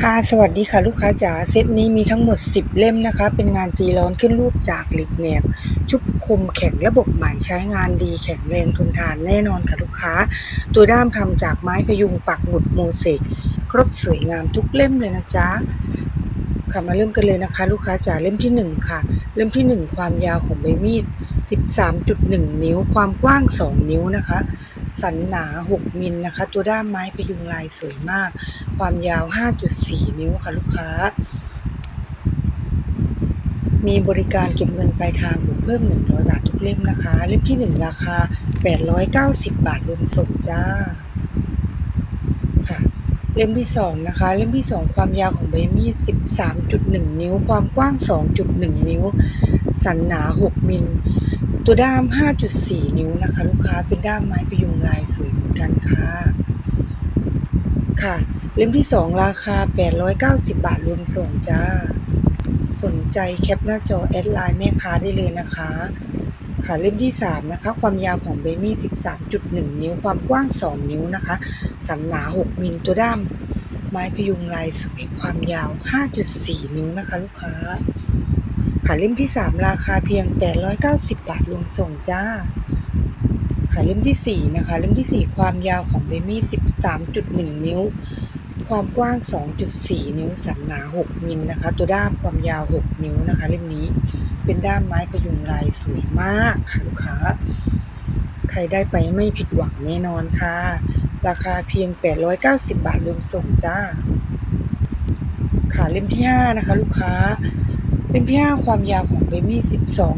ค่ะสวัสดีค่ะลูกค้าจ๋าเซตนี้มีทั้งหมด 10 เล่มนะคะ เป็นงานตีร้อนขึ้นรูปจากเหล็กแหนบชุบคมแข็งระบบใหม่ใช้งานดีแข็งแรงทนทานแน่นอนค่ะลูกค้า ตัวด้ามทำจากไม้พยุงปักหมุดโมเสกครบสวยงามทุกเล่มเลยนะจ๊ะค่ะมาเริ่มกันเลยนะคะ ลูกค้าจ๋าเล่มที่ 1 ค่ะ เล่มที่ 1 ความยาวของใบมีด 13.1 นิ้ว ความกว้าง 2 นิ้วนะคะ สันหนา 6 มิลนะคะ ตัวด้ามไม้พยุงลายสวยมาก ความยาว 5.4 นิ้วค่ะลูกค้า มีบริการเก็บเงินปลายทางบวกเพิ่ม 100 บาททุกเล่มนะคะ เล่มที่ 1 ราคา 890 บาทรวมส่งจ้าค่ะเล่มที่2นะคะ เล่มที่ 2 ความยาวของใบมีด 13.1 นิ้ว ความกว้าง 2.1 นิ้ว สันหนา 6 มิล ตัวด้าม 5.4 นิ้วนะคะ ลูกค้าเป็นด้ามไม้พยุงลายสวยเหมือนกันค่ะ ค่ะ เล่มที่ 2 ราคา 890 บาทรวมส่งจ้า สนใจแคปหน้าจอแอดไลน์แม่ค้าได้เลยนะคะ ค่ะเล่มที่ 3 นะคะ ความยาวของเบมี่ 13.1 นิ้ว ความกว้าง 2 นิ้วนะคะ สันหนา 6 มิลตัวด้ามไม้พยุงลายสวยความยาว 5.4 นิ้วนะคะ ลูกค้า ค่ะเล่มที่ 3 ราคาเพียง 890 บาทรวมส่งจ้า ค่ะเล่มที่ 4 นะคะ เล่มที่ 4 ความยาวของเบมี่ 13.1 นิ้ว ความกว้าง 2.4 นิ้ว สันหนา 6 มิลนะคะ ตัวด้ามความยาว 6 นิ้วนะคะ เล่มนี้เป็นด้ามไม้พยุงลายสวยมากค่ะลูกค้า ใครได้ไปไม่ผิดหวังแน่นอนค่ะ ราคาเพียง 890 บาทรวมส่งจ้า ค่ะเล่มที่ 5 นะคะ ลูกค้า เล่มที่5ความยาวของเบมี่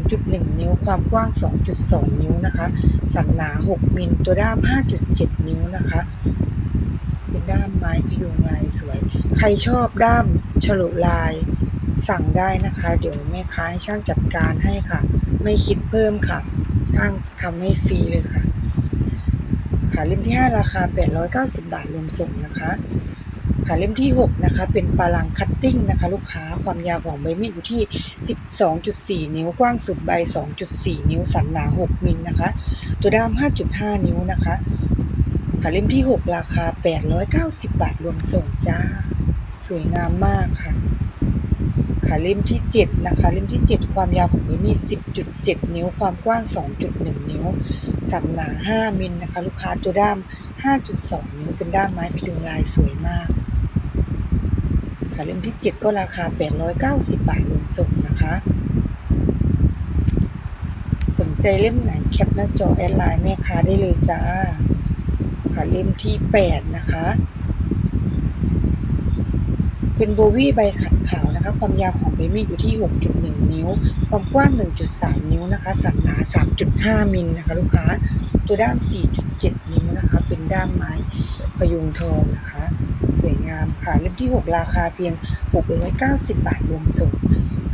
12.1 นิ้ว ความกว้าง 2.2 นิ้วนะคะ สันหนา 6 มิล ตัวด้าม 5.7 นิ้วนะคะ เป็นด้ามไม้พยุงลายสวย ใครชอบด้ามฉลุลายสั่งได้นะคะ เดี๋ยวแม่ค้าให้ช่างจัดการให้ค่ะ ไม่คิดเพิ่มค่ะ ช่างทำให้ฟรีเลยค่ะ ค่ะเล่มที่ 5 ราคา 890 บาทรวมส่งนะคะ ค่ะเล่มที่ 6 นะคะ เป็นปาลังคัตติ้งนะคะ ลูกค้าความยาวของใบมีดอยู่ที่ 12.4 นิ้วกว้างสุดใบ 2.4 นิ้วสันหนา 6 มิลนะคะ ตัวด้าม 5.5 นิ้วนะคะ ค่ะเล่มที่ 6 ราคา 890 บาทรวมส่งจ้า สวยงามมากค่ะค่ะเล่มที่ 7 นะคะ เล่มที่ 7 ความยาวของใบมีด 10.7 นิ้ว ความกว้าง 2.1 นิ้ว สันหนา 5 มิลนะคะ ลูกค้าตัวด้าม 5.2 นิ้วเป็นด้ามไม้พยุงลายสวยมาก ค่ะเล่มที่ 7 ก็ราคา 890 บาทรวมส่งนะคะ สนใจเล่มไหนแคปหน้าจอแอดไลน์แม่ค้าได้เลยจ้า ค่ะเล่มที่ 8 นะคะ เป็นโบวี่ใบขัดขาวนะคะ ความยาวของใบมีดอยู่ที่ 6.1 นิ้ว ความกว้าง 1.3 นิ้วนะคะ สันหนา 3.5 มิลนะคะ ลูกค้า ตัวด้าม 4.7 นิ้ว นะคะ เป็นด้ามไม้พยุงทองนะคะ สวยงามค่ะเล่มที่ 6 ราคาเพียง 690 บาทรวมส่ง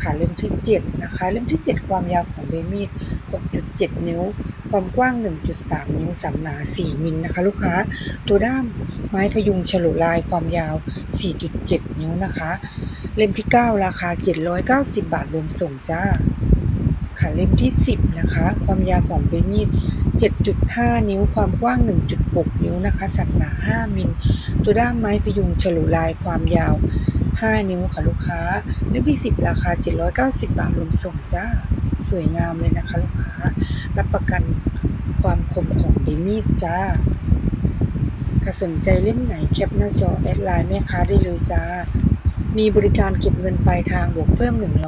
ค่ะเล่มที่ 7 นะคะ เล่มที่ 7 ความยาวของใบมีด6.7 นิ้ว ความกว้าง 1.3 นิ้วสันหนา 4 มิลนะคะ ลูกค้า ตัวด้ามไม้พยุงฉลุลายความยาว 4.7 นิ้วนะคะ เล่มที่ 9 ราคา 790 บาทรวมส่งจ้า ค่ะเล่มที่ 10 นะคะ ความยาวของใบมีด 7.5 นิ้ว ความกว้าง 1.6 นิ้วนะคะ สันหนา 5 มิล ตัวด้ามไม้พยุงฉลุลายความยาว 5 นิ้วค่ะลูกค้า เล่มที่ 10 ราคา 790 บาทรวมส่งจ้า สวยงามเลยนะคะลูกค้า รับประกันความคมของใบมีดจ้าถ้าสนใจเล่มไหนแคปหน้าจอแอดไลน์แม่ค้าได้เลยจ้า มีบริการเก็บเงินปลายทางบวกเพิ่ม1